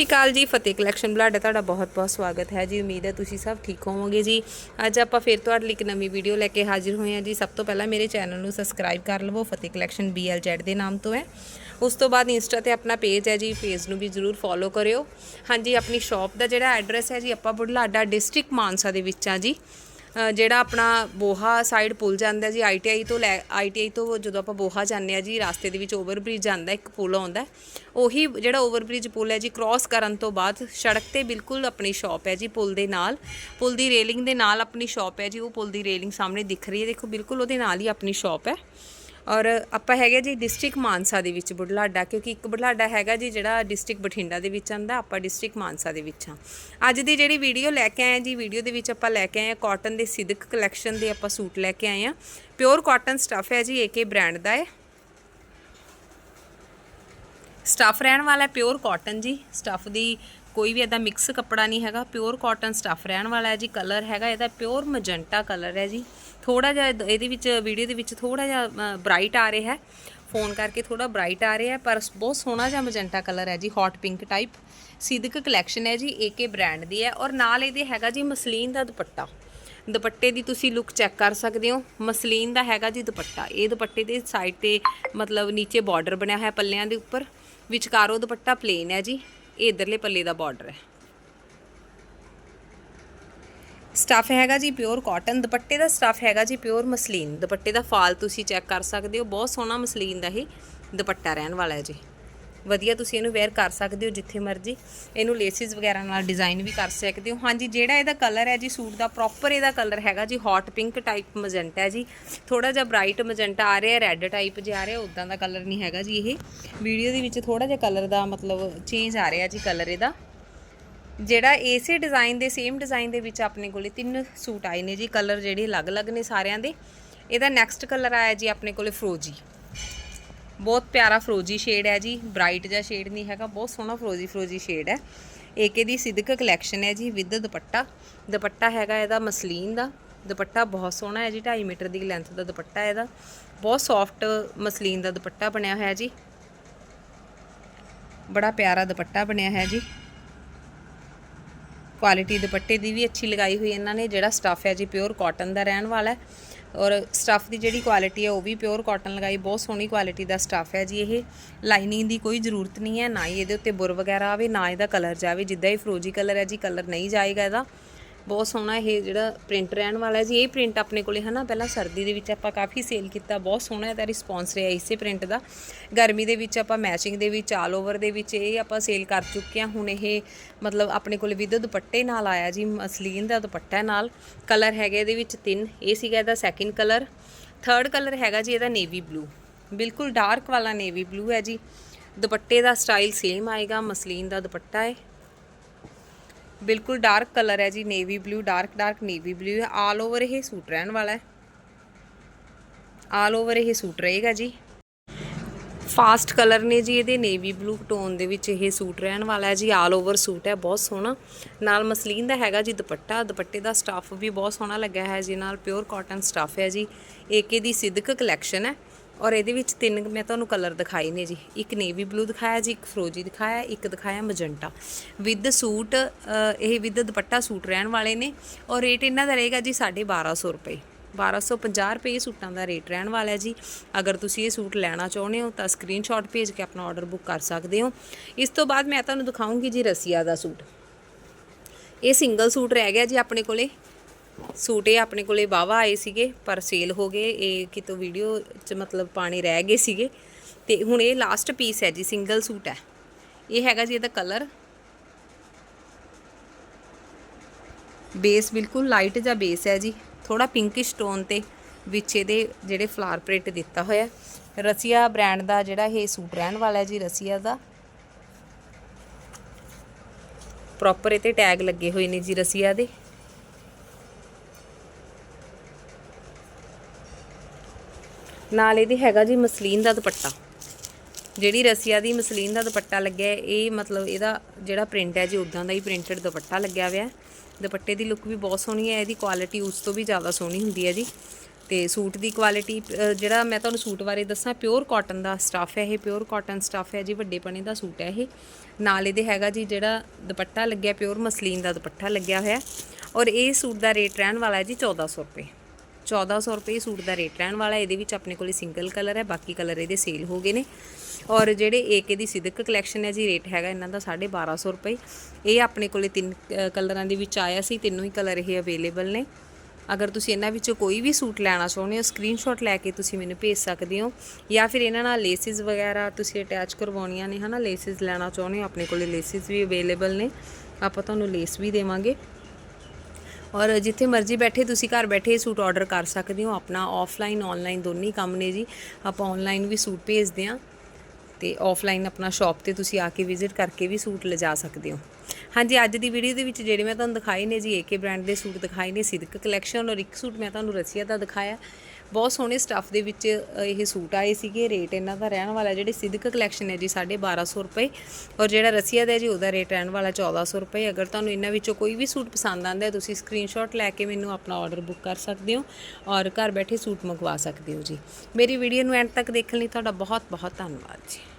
ਸ਼੍ਰੀ ਅਕਾਲ ਜੀ, ਫਤਿਹ ਕਲੈਕਸ਼ਨ ਬਲਾਡਾ, ਤੁਹਾਡਾ ਬਹੁਤ-ਬਹੁਤ ਸਵਾਗਤ ਹੈ ਜੀ। ਉਮੀਦ ਹੈ ਤੁਸੀਂ ਸਭ ਠੀਕ ਹੋਵੋਗੇ ਜੀ। ਅੱਜ ਆਪਾਂ ਫਿਰ ਤੁਹਾਡੇ ਲਈ ਇੱਕ ਨਵੀਂ ਵੀਡੀਓ ਲੈ ਕੇ ਹਾਜ਼ਰ ਹੋਏ ਹਾਂ ਜੀ। ਸਭ ਤੋਂ ਪਹਿਲਾਂ ਮੇਰੇ ਚੈਨਲ ਨੂੰ ਸਬਸਕ੍ਰਾਈਬ ਕਰ ਲਵੋ, ਫਤਿਹ ਕਲੈਕਸ਼ਨ BLZ ਦੇ ਨਾਮ ਤੋਂ ਹੈ। ਉਸ ਤੋਂ ਬਾਅਦ ਇੰਸਟਾ ਤੇ ਆਪਣਾ ਪੇਜ ਹੈ ਜੀ ਪੇਜ ਨੂੰ ਵੀ ਜਰੂਰ ਫੋਲੋ ਕਰਿਓ। ਹਾਂਜੀ, ਆਪਣੀ ਸ਼ਾਪ ਦਾ ਜਿਹੜਾ ਐਡਰੈਸ ਹੈ ਜੀ, ਆਪਾਂ ਬੁਢਲਾਡਾ ਡਿਸਟ੍ਰਿਕਟ ਮਾਨਸਾ ਦੇ ਵਿੱਚ ਆ ਜੀ। ਜਿਹੜਾ ਆਪਣਾ ਬੋਹਾ ਸਾਈਡ ਪੁਲ ਜਾਂਦਾ ਜੀ ਆਈਟੀਆਈ ਤੋਂ ਲੈ ਆਈਟੀਆਈ ਤੋਂ ਜਦੋਂ ਆਪਾਂ ਬੋਹਾ ਜਾਂਦੇ ਆ ਜੀ, ਰਾਸਤੇ ਦੇ ਵਿੱਚ ਓਵਰਬ੍ਰਿਜ ਜਾਂਦਾ, ਇੱਕ ਪੁਲ ਆਉਂਦਾ ਉਹੀ ਜਿਹੜਾ ਓਵਰਬ੍ਰਿਜ ਪੁਲ ਹੈ ਜੀ ਕ੍ਰਾਸ ਕਰਨ ਤੋਂ ਬਾਅਦ ਸੜਕ ਤੇ ਬਿਲਕੁਲ ਆਪਣੀ ਸ਼ਾਪ ਹੈ ਜੀ, ਪੁਲ ਦੇ ਨਾਲ। ਪੁਲ ਦੀ ਰੇਲਿੰਗ ਦੇ ਨਾਲ ਆਪਣੀ ਸ਼ਾਪ ਹੈ ਜੀ, ਉਹ ਪੁਲ ਦੀ ਰੇਲਿੰਗ ਸਾਹਮਣੇ ਦਿਖ ਰਹੀ ਹੈ। ਦੇਖੋ, ਬਿਲਕੁਲ ਉਹਦੇ ਨਾਲ ਹੀ ਆਪਣੀ ਸ਼ਾਪ ਹੈ। ਔਰ ਆਪਾਂ ਹੈਗੇ ਜੀ ਡਿਸਟ੍ਰਿਕਟ ਮਾਨਸਾ ਦੇ ਵਿੱਚ ਬੁਢਲਾਡਾ, ਕਿਉਂਕਿ ਇੱਕ ਬੁਢਲਾਡਾ ਹੈਗਾ ਜੀ ਜਿਹੜਾ ਡਿਸਟ੍ਰਿਕਟ ਬਠਿੰਡਾ ਦੇ ਵਿੱਚ ਆਂਦਾ ਆਪਾਂ ਡਿਸਟ੍ਰਿਕਟ ਮਾਨਸਾ ਦੇ ਵਿੱਚ ਹਾਂ। ਅੱਜ ਦੀ ਜਿਹੜੀ ਵੀਡੀਓ ਲੈ ਕੇ ਆਏ ਹਾਂ ਜੀ, ਵੀਡੀਓ ਦੇ ਵਿੱਚ ਆਪਾਂ ਲੈ ਕੇ ਆਏ ਹਾਂ ਕਾਟਨ ਦੇ ਸਿਦਕ ਕਲੈਕਸ਼ਨ ਦੇ ਆਪਾਂ ਸੂਟ ਲੈ ਕੇ ਆਏ ਹਾਂ ਪਿਓਰ ਕਾਟਨ ਸਟੱਫ ਹੈ ਜੀ ਏਕੇ ਬ੍ਰਾਂਡ ਦਾ ਹੈ ਸਟੱਫ ਰਹਿਣ ਵਾਲਾ ਪਿਓਰ ਕਾਟਨ ਜੀ। ਸਟੱਫ ਦੀ ਕੋਈ ਵੀ ਇਹਦਾ ਮਿਕਸ ਕੱਪੜਾ ਨਹੀਂ ਹੈਗਾ ਪਿਓਰ ਕਾਟਨ ਸਟੱਫ ਰਹਿਣ ਵਾਲਾ ਹੈ ਜੀ ਕਲਰ ਹੈਗਾ, ਇਹਦਾ ਪਿਓਰ ਮਜੰਟਾ ਕਲਰ ਹੈ ਜੀ। ਥੋੜਾ ਜਿਹਾ ਇਹਦ- ਇਹਦੇ ਵਿੱਚ ਵੀਡੀਓ ਦੇ ਵਿੱਚ ਥੋੜਾ ਜਿਹਾ ਬ੍ਰਾਈਟ ਆ ਰਿਹਾ ਹੈ। ਫੋਨ ਕਰਕੇ ਥੋੜਾ ਬ੍ਰਾਈਟ ਆ ਰਿਹਾ ਹੈ, ਪਰ ਬਹੁਤ ਸੋਹਣਾ ਜਿਹਾ ਮਜੰਟਾ ਕਲਰ ਹੈ ਜੀ hot pink type Sidak collection ਹੈ ਜੀ ਏਕੇ ਬ੍ਰਾਂਡ ਦੀ ਹੈ। ਔਰ ਨਾਲ ਇਹਦੇ ਹੈਗਾ ਜੀ ਮਸਲੀਨ ਦਾ ਦੁਪੱਟਾ। ਦੁਪੱਟੇ ਦੀ ਤੁਸੀਂ ਲੁੱਕ ਚੈੱਕ ਕਰ ਸਕਦੇ ਹੋ। ਮਸਲੀਨ ਦਾ ਹੈਗਾ ਜੀ ਦੁਪੱਟਾ। ਇਹ ਦੁਪੱਟੇ ਦੇ ਸਾਈਡ ਤੇ ਮਤਲਬ ਨੀਚੇ ਬਾਰਡਰ ਬਣਿਆ ਹੋਇਆ ਪੱਲਿਆਂ ਦੇ ਉੱਪਰ। ਵਿਚਕਾਰੋਂ ਦੁਪੱਟਾ ਪਲੇਨ ਹੈ ਜੀ। ਇਹ ਇਧਰਲੇ ਪੱਲੇ ਦਾ ਬਾਰਡਰ ਹੈ। ਸਟੱਫ ਹੈਗਾ ਜੀ ਪਿਓਰ ਕਾਟਨ ਦੁਪੱਟੇ ਦਾ ਸਟੱਫ ਹੈਗਾ ਜੀ ਪਿਓਰ ਮਸਲੀਨ, ਦੁਪੱਟੇ ਦਾ ਫਾਲ ਤੁਸੀਂ ਚੈੱਕ ਕਰ ਸਕਦੇ ਹੋ, ਬਹੁਤ ਸੋਹਣਾ ਮਸਲੀਨ ਦਾ ਇਹ ਦੁਪੱਟਾ ਰਹਿਣ ਵਾਲਾ ਹੈ ਜੀ। ਵਧੀਆ ਤੁਸੀਂ ਇਹਨੂੰ ਵੇਅਰ ਕਰ ਸਕਦੇ ਹੋ ਜਿੱਥੇ ਮਰਜ਼ੀ, ਇਹਨੂੰ ਲੇਸਿਸ ਵਗੈਰਾ ਨਾਲ ਡਿਜ਼ਾਈਨ ਵੀ ਕਰ ਸਕਦੇ ਹੋ। ਹਾਂਜੀ, ਜਿਹੜਾ ਇਹਦਾ ਕਲਰ ਹੈ ਜੀ ਸੂਟ ਦਾ ਪ੍ਰੋਪਰ ਇਹਦਾ ਕਲਰ ਹੈਗਾ ਜੀ ਹੌਟ ਪਿੰਕ ਟਾਈਪ ਮਜੈਂਟਾ ਹੈ ਜੀ। ਥੋੜਾ ਜਿਹਾ ਬ੍ਰਾਈਟ ਮਜੈਂਟਾ ਆ ਰਿਹਾ ਰੈੱਡ ਟਾਈਪ ਜਿਹਾ ਆ ਰਿਹਾ ਉਦਾਂ ਦਾ ਕਲਰ ਨਹੀਂ ਹੈਗਾ ਜੀ ਇਹ। ਵੀਡੀਓ ਦੇ ਵਿੱਚ ਥੋੜਾ ਜਿਹਾ ਕਲਰ ਦਾ ਮਤਲਬ ਚੇਂਜ ਆ ਰਿਹਾ ਜੀ ਕਲਰ ਇਹਦਾ। ਜਿਹੜਾ ਇਸੇ ਡਿਜ਼ਾਈਨ ਦੇ ਸੇਮ ਡਿਜ਼ਾਈਨ ਦੇ ਵਿੱਚ ਆਪਣੇ ਕੋਲੇ ਤਿੰਨ ਸੂਟ ਆਏ ਨੇ ਜੀ ਕਲਰ ਜਿਹੜੇ ਅਲੱਗ-ਅਲੱਗ ਨੇ ਸਾਰਿਆਂ ਦੇ। ਇਹਦਾ ਨੈਕਸਟ ਕਲਰ ਆਇਆ ਜੀ ਆਪਣੇ ਕੋਲੇ ਫਰੋਜੀ ਬਹੁਤ ਪਿਆਰਾ ਫਰੋਜੀ ਸ਼ੇਡ ਹੈ ਜੀ ਬ੍ਰਾਈਟ ਜਿਹਾ ਸ਼ੇਡ ਨਹੀਂ ਹੈਗਾ, ਬਹੁਤ ਸੋਹਣਾ ਫਰੋਜੀ ਫਰੋਜੀ ਸ਼ੇਡ ਹੈ। ਏਕੇ ਦੀ ਸਿਦਕ ਕਲੈਕਸ਼ਨ ਹੈ ਜੀ ਵਿਦ ਦੁਪੱਟਾ। ਦੁਪੱਟਾ ਹੈਗਾ ਇਹਦਾ ਮਸਲੀਨ ਦਾ। ਦੁਪੱਟਾ ਬਹੁਤ ਸੋਹਣਾ ਹੈ ਜੀ 2.5 ਮੀਟਰ ਦੀ ਲੈਂਥ ਦਾ ਦੁਪੱਟਾ ਇਹਦਾ। ਬਹੁਤ ਸੌਫਟ ਮਸਲੀਨ ਦਾ ਦੁਪੱਟਾ ਬਣਿਆ ਹੋਇਆ ਜੀ। ਬੜਾ ਪਿਆਰਾ ਦੁਪੱਟਾ ਬਣਿਆ ਹੈ ਜੀ। ਕੁਆਲਿਟੀ ਦੁਪੱਟੇ ਦੀ ਵੀ ਅੱਛੀ ਲਗਾਈ ਹੋਈ ਇਹਨਾਂ ਨੇ, ਜਿਹੜਾ ਸਟੱਫ ਹੈ ਜੀ ਪਿਓਰ ਕਾਟਨ ਦਾ ਰਹਿਣ ਵਾਲਾ ਹੈ। ਔਰ ਸਟੱਫ ਦੀ ਜਿਹੜੀ ਕੁਆਲਿਟੀ ਹੈ ਉਹ ਵੀ ਪਿਓਰ ਕਾਟਨ ਲਗਾਈ, ਬਹੁਤ ਸੋਹਣੀ ਕੁਆਲਿਟੀ ਦਾ ਸਟੱਫ ਹੈ ਜੀ ਇਹ। ਲਾਈਨਿੰਗ ਦੀ ਕੋਈ ਜ਼ਰੂਰਤ ਨਹੀਂ ਹੈ, ਨਾ ਹੀ ਇਹਦੇ ਉੱਤੇ ਬੁਰ ਵਗੈਰਾ ਆਵੇ, ਨਾ ਇਹਦਾ ਕਲਰ ਜਾਵੇ, ਜਿੱਦਾਂ ਹੀ ਫਰੋਜੀ ਕਲਰ ਹੈ ਜੀ ਕਲਰ ਨਹੀਂ ਜਾਏਗਾ ਇਹਦਾ। ਬਹੁਤ ਸੋਹਣਾ ਇਹ ਜਿਹੜਾ ਪ੍ਰਿੰਟ ਰਹਿਣ ਵਾਲਾ ਜੀ, ਇਹ ਪ੍ਰਿੰਟ ਆਪਣੇ ਕੋਲੇ ਹਨਾ, ਪਹਿਲਾਂ ਸਰਦੀ ਦੇ ਵਿੱਚ ਆਪਾਂ ਕਾਫੀ ਸੇਲ ਕੀਤਾ, ਬਹੁਤ ਸੋਹਣਾ ਇਹਦਾ ਰਿਸਪੌਂਸ ਰਿਹਾ ਇਸੇ ਪ੍ਰਿੰਟ ਦਾ। ਗਰਮੀ ਦੇ ਵਿੱਚ ਆਪਾਂ ਮੈਚਿੰਗ ਦੇ ਵਿੱਚ ਆਲ ਓਵਰ ਦੇ ਵਿੱਚ ਇਹ ਆਪਾਂ ਸੇਲ ਕਰ ਚੁੱਕੇ ਹਾਂ। ਹੁਣ ਇਹ ਮਤਲਬ ਆਪਣੇ ਕੋਲੇ ਵਿਦ ਦੁਪੱਟੇ ਨਾਲ ਆਇਆ ਜੀ, ਮਸਲੀਨ ਦਾ ਦੁਪੱਟਾ ਨਾਲ। ਕਲਰ ਹੈਗੇ ਇਹਦੇ ਵਿੱਚ ਤਿੰਨ, ਇਹ ਸੀਗਾ ਇਹਦਾ ਸੈਕਿੰਡ ਕਲਰ ਥਰਡ ਕਲਰ ਹੈਗਾ ਜੀ ਇਹਦਾ ਨੇਵੀ ਬਲੂ ਬਿਲਕੁਲ ਡਾਰਕ ਵਾਲਾ ਨੇਵੀ ਬਲੂ ਹੈ ਜੀ। ਦੁਪੱਟੇ ਦਾ ਸਟਾਈਲ ਸੇਮ ਆਏਗਾ, ਮਸਲੀਨ ਦਾ ਦੁਪੱਟਾ ਹੈ। ਬਿਲਕੁਲ ਡਾਰਕ ਕਲਰ ਹੈ ਜੀ, navy blue, dark dark navy blue ਹੈ ਆਲ ਓਵਰ ਇਹ ਸੂਟ ਰਹਿਣ ਵਾਲਾ ਹੈ। ਆਲ ਓਵਰ ਇਹ ਸੂਟ ਰਹੇਗਾ ਜੀ। ਫਾਸਟ ਕਲਰ ਨੇ ਜੀ ਇਹਦੇ ਨੇਵੀ ਬਲੂ ਟੋਨ ਦੇ ਵਿੱਚ ਇਹ ਸੂਟ ਰਹਿਣ ਵਾਲਾ ਹੈ ਜੀ, ਆਲ ਓਵਰ ਸੂਟ ਹੈ, ਬਹੁਤ ਸੋਹਣਾ। ਨਾਲ ਮਸਲੀਨ ਦਾ ਹੈਗਾ ਜੀ ਦੁਪੱਟਾ, ਦੁਪੱਟੇ ਦਾ ਸਟਾਫ ਵੀ ਬਹੁਤ ਸੋਹਣਾ ਲੱਗਿਆ ਹੈ ਜੀ, ਨਾਲ ਪਿਓਰ ਕਾਟਨ ਸਟਾਫ ਹੈ ਜੀ। ਏਕੇ ਦੀ ਸਿਦਕ ਕਲੈਕਸ਼ਨ ਹੈ। ਔਰ ਇਹਦੇ ਵਿੱਚ ਤਿੰਨ ਮੈਂ ਤੁਹਾਨੂੰ ਕਲਰ ਦਿਖਾਈ ਨੇ ਜੀ। ਇੱਕ ਨੇਵੀ ਬਲੂ ਦਿਖਾਇਆ ਜੀ, ਇੱਕ ਫਰੋਜੀ ਦਿਖਾਇਆ, ਇੱਕ ਦਿਖਾਇਆ ਮਜੰਟਾ ਵਿਦ ਸੂਟ ਇਹ ਵਿਦ ਦੁਪੱਟਾ ਸੂਟ ਰਹਿਣ ਵਾਲੇ ਨੇ ਔਰ ਰੇਟ ਇਹਨਾਂ ਦਾ ਰਹੇਗਾ ਜੀ 1250 ਰੁਪਏ। 1250 ਰੁਪਏ ਸੂਟਾਂ ਦਾ ਰੇਟ ਰਹਿਣ ਵਾਲਾ ਹੈ ਜੀ। ਅਗਰ ਤੁਸੀਂ ਇਹ ਸੂਟ ਲੈਣਾ ਚਾਹੁੰਦੇ ਹੋ ਤਾਂ ਸਕਰੀਨਸ਼ਾਟ ਭੇਜ ਕੇ ਆਪਣਾ ਆਰਡਰ ਬੁੱਕ ਕਰ ਸਕਦੇ ਹੋ। ਇਸ ਤੋਂ ਬਾਅਦ ਮੈਂ ਤੁਹਾਨੂੰ ਦਿਖਾਉਂਗੀ ਜੀ ਰਸੀਆ ਦਾ ਸੂਟ। ਇਹ ਸਿੰਗਲ ਸੂਟ ਰਹਿ ਗਿਆ ਜੀ ਆਪਣੇ ਕੋਲੇ। ਸੂਟ ਇਹ ਆਪਣੇ ਕੋਲੇ ਵਾਵਾ ਆਏ ਸੀਗੇ, ਪਰ ਸੇਲ ਹੋ ਗਏ। ਇਹ ਕਿਤੋਂ ਵੀਡੀਓ 'ਚ ਮਤਲਬ ਪਾਣੇ ਰਹਿ ਗਏ ਸੀਗੇ। ਤੇ ਹੁਣ ਇਹ ਲਾਸਟ ਪੀਸ ਹੈ ਜੀ ਸਿੰਗਲ ਸੂਟ ਹੈ। ਇਹ ਹੈਗਾ ਜੀ ਇਹਦਾ ਕਲਰ ਬੇਸ ਬਿਲਕੁਲ ਲਾਈਟ ਜਿਹਾ ਬੇਸ ਹੈ ਜੀ। ਥੋੜਾ ਪਿੰਕਿਸ਼ ਟੋਨ ਤੇ ਵਿੱਚ ਇਹਦੇ ਜਿਹੜੇ ਫਲਾਰ ਪ੍ਰਿੰਟ ਦਿੱਤਾ ਹੋਇਆ ਰਸੀਆ ਬ੍ਰਾਂਡ ਦਾ ਜਿਹੜਾ ਇਹ ਸੂਟ ਰਹਿਣ ਵਾਲਾ ਹੈ ਜੀ, ਰਸੀਆ ਦਾ। ਪ੍ਰੋਪਰ ਇਹ ਤੇ ਟੈਗ ਲੱਗੇ ਹੋਏ ਨੇ ਜੀ ਰਸੀਆ ਦੇ। ਨਾਲ ਇਹਦੇ ਹੈਗਾ ਜੀ ਮਸਲੀਨ ਦਾ ਦੁਪੱਟਾ। ਜਿਹੜੀ ਰਸੀਆ ਦੀ ਮਸਲੀਨ ਦਾ ਦੁਪੱਟਾ ਲੱਗਿਆ ਇਹ ਮਤਲਬ ਇਹਦਾ ਜਿਹੜਾ ਪ੍ਰਿੰਟ ਹੈ ਜੀ ਉਦਾਂ ਦਾ ਹੀ ਪ੍ਰਿੰਟਡ ਦੁਪੱਟਾ ਲੱਗਿਆ ਹੋਇਆ ਦੁਪੱਟੇ ਦੀ ਲੁੱਕ ਵੀ ਬਹੁਤ ਸੋਹਣੀ ਹੈ, ਇਹਦੀ ਕੁਆਲਿਟੀ ਉਸ ਤੋਂ ਵੀ ਜ਼ਿਆਦਾ ਸੋਹਣੀ ਹੁੰਦੀ ਹੈ ਜੀ। ਤੇ ਸੂਟ ਦੀ ਕੁਆਲਿਟੀ ਜਿਹੜਾ ਮੈਂ ਤੁਹਾਨੂੰ ਸੂਟ ਬਾਰੇ ਦੱਸਾਂ ਪਿਓਰ ਕਾਟਨ ਦਾ ਸਟੱਫ ਹੈ ਇਹ ਪਿਓਰ ਕਾਟਨ ਸਟੱਫ ਹੈ ਜੀ ਵੱਡੇ ਪਣੇ ਦਾ ਸੂਟ ਹੈ ਇਹ। ਨਾਲ ਇਹਦੇ ਹੈਗਾ ਜੀ ਜਿਹੜਾ ਦੁਪੱਟਾ ਲੱਗਿਆ ਪਿਓਰ ਮਸਲੀਨ ਦਾ ਦੁਪੱਟਾ ਲੱਗਿਆ ਹੋਇਆ ਔਰ ਇਹ ਸੂਟ ਦਾ ਰੇਟ ਰਹਿਣ ਵਾਲਾ ਹੈ ਜੀ 1400 ਰੁਪਏ। 1400 ਰੁਪਏ ਸੂਟ ਦਾ ਰੇਟ ਰਹਿਣ ਵਾਲਾ ਇਹਦੇ ਵਿੱਚ ਆਪਣੇ ਕੋਲੇ ਸਿੰਗਲ ਕਲਰ ਹੈ, ਬਾਕੀ ਕਲਰ ਇਹਦੇ ਸੇਲ ਹੋ ਗਏ ਨੇ। ਔਰ ਜਿਹੜੇ ਏਕੇ ਦੀ ਸਿਦਕ ਕਲੈਕਸ਼ਨ ਹੈ ਜੀ ਰੇਟ ਹੈਗਾ ਇਹਨਾਂ ਦਾ 1250 ਰੁਪਏ। ਇਹ ਆਪਣੇ ਕੋਲੇ ਤਿੰਨ ਕਲਰਾਂ ਦੇ ਵਿੱਚ ਆਇਆ ਸੀ, ਤਿੰਨੋਂ ਹੀ ਕਲਰ ਇਹ ਅਵੇਲੇਬਲ ਨੇ। ਅਗਰ ਤੁਸੀਂ ਇਹਨਾਂ ਵਿੱਚੋਂ ਕੋਈ ਵੀ ਸੂਟ ਲੈਣਾ ਚਾਹੁੰਦੇ ਹੋ ਸਕਰੀਨਸ਼ਾਟ ਲੈ ਕੇ ਤੁਸੀਂ ਮੈਨੂੰ ਭੇਜ ਸਕਦੇ ਹੋ। ਜਾਂ ਫਿਰ ਇਹਨਾਂ ਨਾਲ ਲੇਸਿਸ ਵਗੈਰਾ ਤੁਸੀਂ ਅਟੈਚ ਕਰਵਾਉਣੀਆਂ ਨੇ, ਹਨਾ? ਲੇਸਿਸ ਲੈਣਾ ਚਾਹੁੰਦੇ ਹੋ, ਆਪਣੇ ਕੋਲੇ ਲੇਸਿਸ ਵੀ ਅਵੇਲੇਬਲ ਨੇ। ਆਪਾਂ ਤੁਹਾਨੂੰ ਲੇਸ ਵੀ ਦੇਵਾਂਗੇ। ਔਰ ਜਿੱਥੇ ਮਰਜ਼ੀ ਬੈਠੇ, ਤੁਸੀਂ ਘਰ ਬੈਠੇ ਸੂਟ ਆਰਡਰ ਕਰ ਸਕਦੇ ਹੋ। ਆਪਣਾ ਆਫਲਾਈਨ ਆਨਲਾਈਨ ਦੋਨੇ ਹੀ ਕੰਮ ਨੇ ਜੀ। ਆਪਾਂ ਆਨਲਾਈਨ ਵੀ ਸੂਟ ਭੇਜਦੇ ਹਾਂ ਤੇ ਆਫਲਾਈਨ ਆਪਣਾ ਸ਼ਾਪ ਤੇ ਤੁਸੀਂ ਆ ਕੇ ਵਿਜ਼ਿਟ ਕਰਕੇ ਵੀ ਸੂਟ ਲਿਜਾ ਸਕਦੇ ਹੋ। ਹਾਂਜੀ, ਅੱਜ ਦੀ ਵੀਡੀਓ ਦੇ ਵਿੱਚ ਜਿਹੜੇ ਮੈਂ ਤੁਹਾਨੂੰ ਦਿਖਾਏ ਨੇ ਜੀ ਏਕੇ ਬ੍ਰਾਂਡ ਦੇ ਸੂਟ ਦਿਖਾਏ ਨੇ ਸਿਦਕ ਕਲੈਕਸ਼ਨ ਔਰ ਇੱਕ ਸੂਟ ਮੈਂ ਤੁਹਾਨੂੰ ਰਸੀਆ ਦਾ ਦਿਖਾਇਆ। ਬਹੁਤ ਸੋਹਣੇ ਸਟੱਫ ਦੇ ਵਿੱਚ ਇਹ ਸੂਟ ਆਏ ਸੀਗੇ ਰੇਟ ਇਹਨਾਂ ਦਾ ਰਹਿਣ ਵਾਲਾ ਜਿਹੜੇ ਸਿਦਕ ਕਲੈਕਸ਼ਨ ਹੈ ਜੀ 1250 ਰੁਪਏ। ਔਰ ਜਿਹੜਾ ਰਸੀਆ ਦਾ ਜੀ, ਉਹਦਾ ਰੇਟ ਰਹਿਣ ਵਾਲਾ 1400 ਰੁਪਏ। ਅਗਰ ਤੁਹਾਨੂੰ ਇਹਨਾਂ ਵਿੱਚੋਂ ਕੋਈ ਵੀ ਸੂਟ ਪਸੰਦ ਆਉਂਦਾ ਹੈ, ਤੁਸੀਂ ਸਕਰੀਨਸ਼ਾਟ ਲੈ ਕੇ ਮੈਨੂੰ ਆਪਣਾ ਆਰਡਰ ਬੁੱਕ ਕਰ ਸਕਦੇ ਹੋ ਔਰ ਘਰ ਬੈਠੇ ਸੂਟ ਮੰਗਵਾ ਸਕਦੇ ਹੋ ਜੀ। ਮੇਰੀ ਵੀਡੀਓ ਨੂੰ ਐਂਡ ਤੱਕ ਦੇਖਣ ਲਈ ਤੁਹਾਡਾ ਬਹੁਤ ਬਹੁਤ ਧੰਨਵਾਦ ਜੀ।